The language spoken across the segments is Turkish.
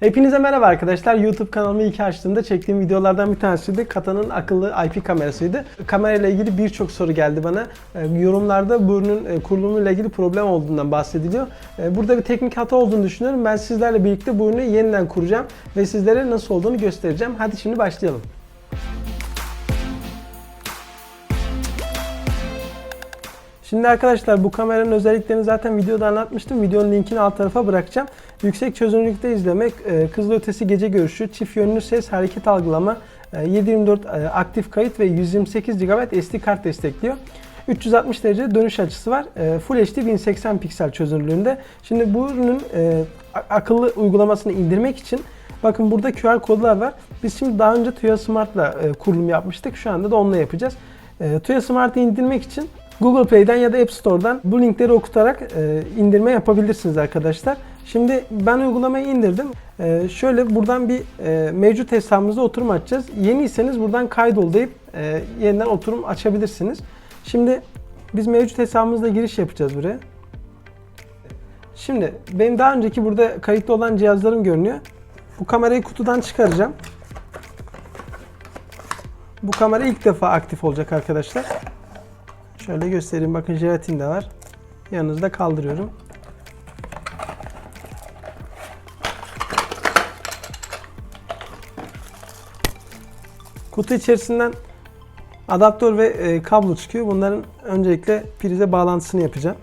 Hepinize merhaba arkadaşlar. YouTube kanalımı ilk açtığımda çektiğim videolardan bir tanesiydi. Kata'nın akıllı IP kamerasıydı. Kamerayla ilgili birçok soru geldi bana. Ee, Yorumlarda bu ürünün e, kurulumuyla ilgili problem olduğundan bahsediliyor. Ee, Burada bir teknik hata olduğunu düşünüyorum. Ben sizlerle birlikte bu ürünü yeniden kuracağım ve sizlere nasıl olduğunu göstereceğim. Hadi şimdi başlayalım. Şimdi arkadaşlar bu kameranın özelliklerini zaten videoda anlatmıştım. Videonun linkini alt tarafa bırakacağım. Yüksek çözünürlükte izlemek, e, kızıl ötesi gece görüşü, çift yönlü ses, hareket algılama, e, 724 e, aktif kayıt ve 128 GB SD kart destekliyor. 360 derece dönüş açısı var. E, Full HD 1080 piksel çözünürlüğünde. Şimdi bu ürünün e, akıllı uygulamasını indirmek için bakın burada QR kodlar var. Biz şimdi daha önce Tuya Smart'la e, kurulum yapmıştık. Şu anda da onunla yapacağız. E, Tuya Smart'ı indirmek için Google Play'den ya da App Store'dan bu linkleri okutarak e, indirme yapabilirsiniz arkadaşlar. Şimdi ben uygulamayı indirdim. E, şöyle buradan bir e, mevcut hesabımıza oturum açacağız. Yeniyseniz buradan kaydol deyip e, yeniden oturum açabilirsiniz. Şimdi biz mevcut hesabımızla giriş yapacağız buraya. Şimdi benim daha önceki burada kayıtlı olan cihazlarım görünüyor. Bu kamerayı kutudan çıkaracağım. Bu kamera ilk defa aktif olacak arkadaşlar. Şöyle göstereyim. Bakın jelatin de var. Yanınızda kaldırıyorum. Kutu içerisinden adaptör ve e, kablo çıkıyor. Bunların öncelikle prize bağlantısını yapacağım.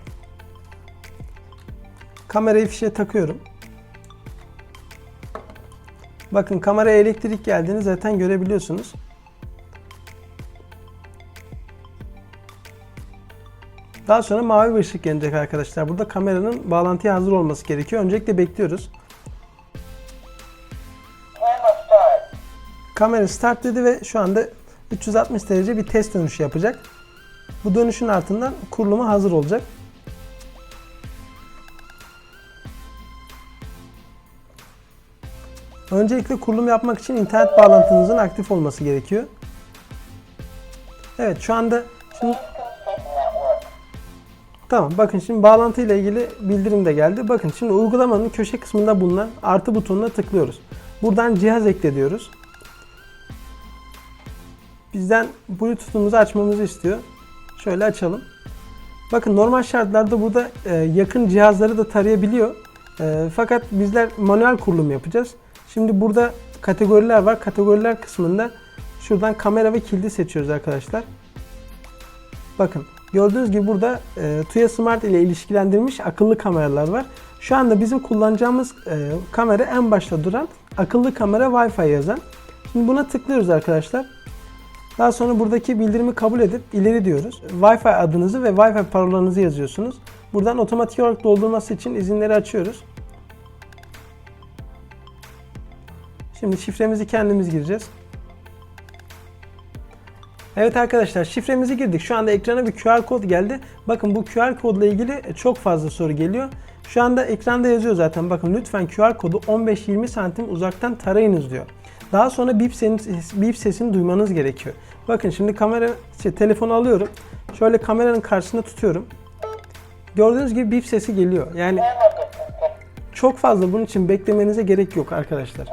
Kamerayı fişe takıyorum. Bakın kameraya elektrik geldiğini zaten görebiliyorsunuz. Daha sonra mavi bir ışık yanacak arkadaşlar. Burada kameranın bağlantıya hazır olması gerekiyor. Öncelikle bekliyoruz. Kamera start dedi ve şu anda 360 derece bir test dönüşü yapacak. Bu dönüşün ardından kuruluma hazır olacak. Öncelikle kurulum yapmak için internet bağlantınızın aktif olması gerekiyor. Evet şu anda şimdi. Tamam bakın şimdi bağlantı ile ilgili bildirim de geldi. Bakın şimdi uygulamanın köşe kısmında bulunan artı butonuna tıklıyoruz. Buradan cihaz ekle diyoruz. Bizden Bluetooth'umuzu açmamızı istiyor. Şöyle açalım. Bakın normal şartlarda burada e, yakın cihazları da tarayabiliyor. E, fakat bizler manuel kurulum yapacağız. Şimdi burada kategoriler var. Kategoriler kısmında şuradan kamera ve kilidi seçiyoruz arkadaşlar. Bakın gördüğünüz gibi burada e, Tuya Smart ile ilişkilendirilmiş akıllı kameralar var. Şu anda bizim kullanacağımız e, kamera en başta duran akıllı kamera Wi-Fi yazan. Şimdi buna tıklıyoruz arkadaşlar. Daha sonra buradaki bildirimi kabul edip ileri diyoruz. Wi-Fi adınızı ve Wi-Fi parolanızı yazıyorsunuz. Buradan otomatik olarak doldurması için izinleri açıyoruz. Şimdi şifremizi kendimiz gireceğiz. Evet arkadaşlar şifremizi girdik. Şu anda ekrana bir QR kod geldi. Bakın bu QR kodla ilgili çok fazla soru geliyor. Şu anda ekranda yazıyor zaten. Bakın lütfen QR kodu 15-20 santim uzaktan tarayınız diyor. Daha sonra bip, ses- bip sesini duymanız gerekiyor. Bakın şimdi kamera, şey, telefonu alıyorum. Şöyle kameranın karşısında tutuyorum. Gördüğünüz gibi bip sesi geliyor. Yani çok fazla bunun için beklemenize gerek yok arkadaşlar.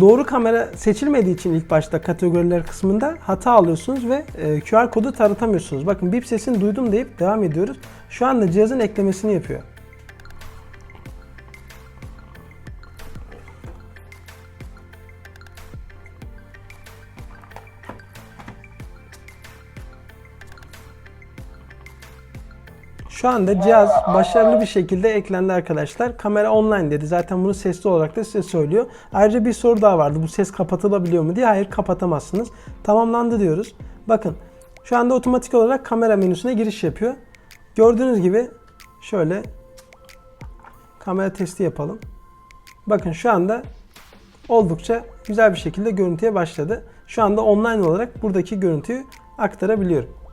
Doğru kamera seçilmediği için ilk başta kategoriler kısmında hata alıyorsunuz ve e, QR kodu taratamıyorsunuz. Bakın bip sesini duydum deyip devam ediyoruz. Şu anda cihazın eklemesini yapıyor. Şu anda cihaz başarılı bir şekilde eklendi arkadaşlar. Kamera online dedi. Zaten bunu sesli olarak da size söylüyor. Ayrıca bir soru daha vardı. Bu ses kapatılabiliyor mu diye. Hayır kapatamazsınız. Tamamlandı diyoruz. Bakın şu anda otomatik olarak kamera menüsüne giriş yapıyor. Gördüğünüz gibi şöyle kamera testi yapalım. Bakın şu anda oldukça güzel bir şekilde görüntüye başladı. Şu anda online olarak buradaki görüntüyü aktarabiliyorum.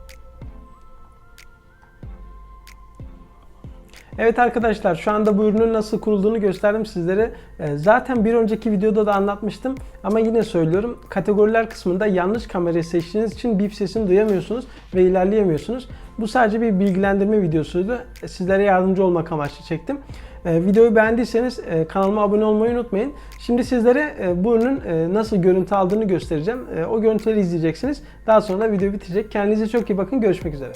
Evet arkadaşlar şu anda bu ürünün nasıl kurulduğunu gösterdim sizlere. Ee, Zaten bir önceki videoda da anlatmıştım ama yine söylüyorum. Kategoriler kısmında yanlış kamerayı seçtiğiniz için bip sesini duyamıyorsunuz ve ilerleyemiyorsunuz. Bu sadece bir bilgilendirme videosuydu. Sizlere yardımcı olmak amaçlı çektim. E, videoyu beğendiyseniz e, kanalıma abone olmayı unutmayın. Şimdi sizlere e, bu ürünün e, nasıl görüntü aldığını göstereceğim. E, o görüntüleri izleyeceksiniz. Daha sonra da video bitecek. Kendinize çok iyi bakın. Görüşmek üzere.